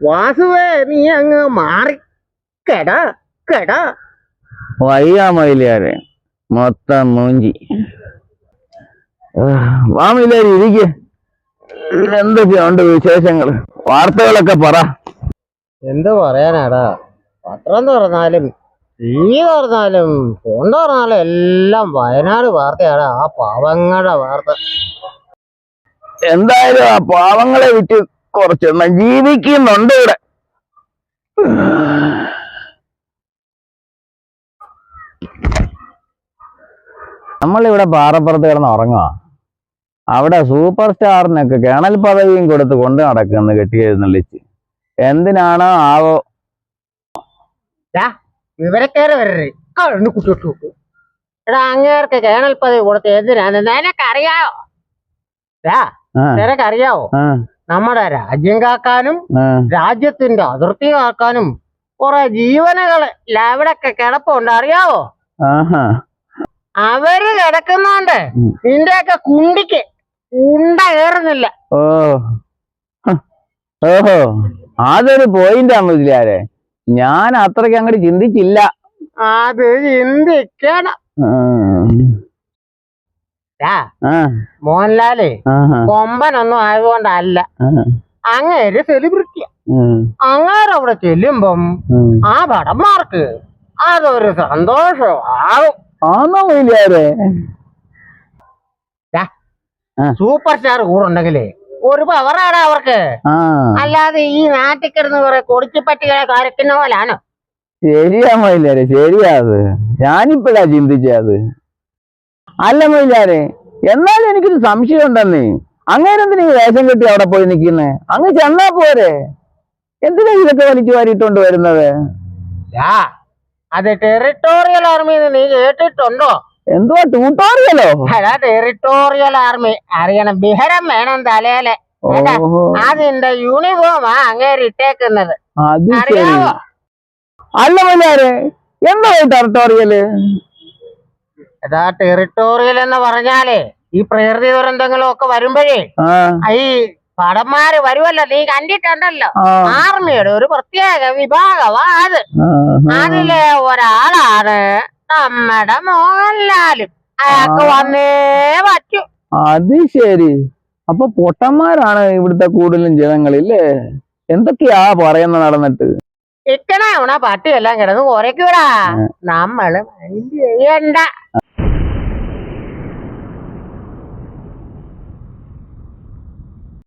വാസുവേ നീ അങ്ങ് മാറി. കെടാ കെടാ. വയ്യ മയിലാരെ മൊത്തം മൂഞ്ചി. വാമില്ലാരി ഇരിക്കെ. എന്തൊക്കെയുണ്ട് വിശേഷങ്ങൾ? വാർത്തകളൊക്കെ പറ. എന്ത് പറയാനാടാ? പത്രം തുറന്നാലും ടി വി തുറന്നാലും ഫോൺ തുറന്നാലും എല്ലാം വയനാട് വാർത്തയാടാ ആ പാവങ്ങളുടെ വാർത്ത. എന്തായാലും ആ പാവങ്ങളെ വിറ്റ് കുറച്ചെണ്ണം ജീവിക്കുന്നുണ്ട് ഇവിടെ. നമ്മളിവിടെ പാറപ്പുറത്ത് കിടന്ന് ഉറങ്ങുക അവിടെ സൂപ്പർ സ്റ്റാറിനൊക്കെ കേണൽ പദവിയും കൊടുത്ത് കൊണ്ട് നടക്കുന്നു കെട്ടിയെഴുന്നള്ളിച്ച്. എന്തിനാണോ ആവോ വിവരക്കേറ് വരരുത്. കണ്ണു കുട്ടിട്ട് നോക്കൂ. എടാ അങ്ങേർക്ക് കേണൽ പദവി കൊടുത്ത് എന്തിനാന്ന് നിനക്കറിയാവോ? നിനക്കറിയാവോ? നമ്മുടെ രാജ്യം കാക്കാനും രാജ്യത്തിന്റെ അതിർത്തി കാക്കാനും കുറെ ജീവനകൾ ലവിടൊക്കെ കിടപ്പുണ്ട് അറിയാവോ? അവർ കിടക്കുന്നോണ്ട്. നിന്റെ നിന്റെയൊക്കെ കുണ്ടിക്ക് ഉണ്ട കയറുന്നില്ല ഓ. ഓഹോ. അതൊരു പോയിന്റ് ആണ് ഞാൻ അത്രയ്ക്ക് അങ്ങോട്ട് ചിന്തിച്ചില്ല. അത് ചിന്തിക്കണം. മോഹൻലാലേ മോഹൻലാൽ കൊമ്പനൊന്നും ആയതുകൊണ്ടല്ല. അങ്ങേര് സെലിബ്രിറ്റി ഉം, അങ്ങേര് അവിടെ ചെല്ലുമ്പം ആ. ഭടന്മാർക്ക് അതൊരു സന്തോഷം സൂപ്പർ സ്റ്റാർ കൂടുണ്ടെങ്കിലേ ഒരു പവറാണ് അവർക്ക്. അല്ലാതെ ഈ നാട്ടിൽ കിടന്ന് കുറെ കൊടിച്ചുപട്ടികളെ കരക്കുന്ന പോലാണ്? ശരിയാ മയിലാരെ ശരിയാ അത്. ഞാനിപ്പോഴാ ചിന്തിച്ചത്. അല്ല മയിലാരെ എന്നാലും എനിക്കൊരു സംശയം ഉണ്ടെന്നേ. അങ്ങനെ എന്തിനാ വേഷം കെട്ടി അവിടെ പോയി നിൽക്കുന്നേ? അങ്ങ് ചെന്നാ പോരെ. എന്തിനാ ഇതൊക്കെ വലിച്ചു വാരിയിട്ടോണ്ട് വരുന്നത്? അത് ടെറിട്ടോറിയൽ ആർമി നീ കേട്ടിട്ടുണ്ടോ? എന്തുവാ ട്യൂട്ടോറിയലോ? അതാ ടെറിട്ടോറിയൽ ആർമി. അറിയണം ബിഹരം വേണം തലയിലെ. അതിന്റെ യൂണിഫോമാ അങ്ങേര് ഇട്ടേക്കുന്നത്. അത് ശരി. അല്ല മല്ലാരെ എന്താ ടെറിട്ടോറിയൽ? അതാ ടെറിട്ടോറിയൽ എന്ന് പറഞ്ഞാലേ ഈ പ്രകൃതി ദുരന്തങ്ങളും ഒക്കെ വരുമ്പോഴേ ഈ പടന്മാര് വരുമല്ലോ നീ കണ്ടിട്ടുണ്ടല്ലോ. ആർമിയുടെ ഒരു പ്രത്യേക വിഭാഗമാ അത്. അതിലെ ഒരാളാണ് നമ്മുടെ മോഹൻലാലും. അയാൾക്ക്. വന്നേ പറ്റൂ. അത് ശരി. അപ്പൊ പൊട്ടന്മാരാണ് ഇവിടുത്തെ കൂടുതലും ജനങ്ങളില്ലേ? എന്തൊക്കെയാ പറയുന്ന നടന്നിട്ട്? ഇക്കണ പട്ടിയെല്ലാം കിടന്ന് കുറയ്ക്കൂടാ നമ്മൾ മൈൻഡ് ചെയ്യണ്ട.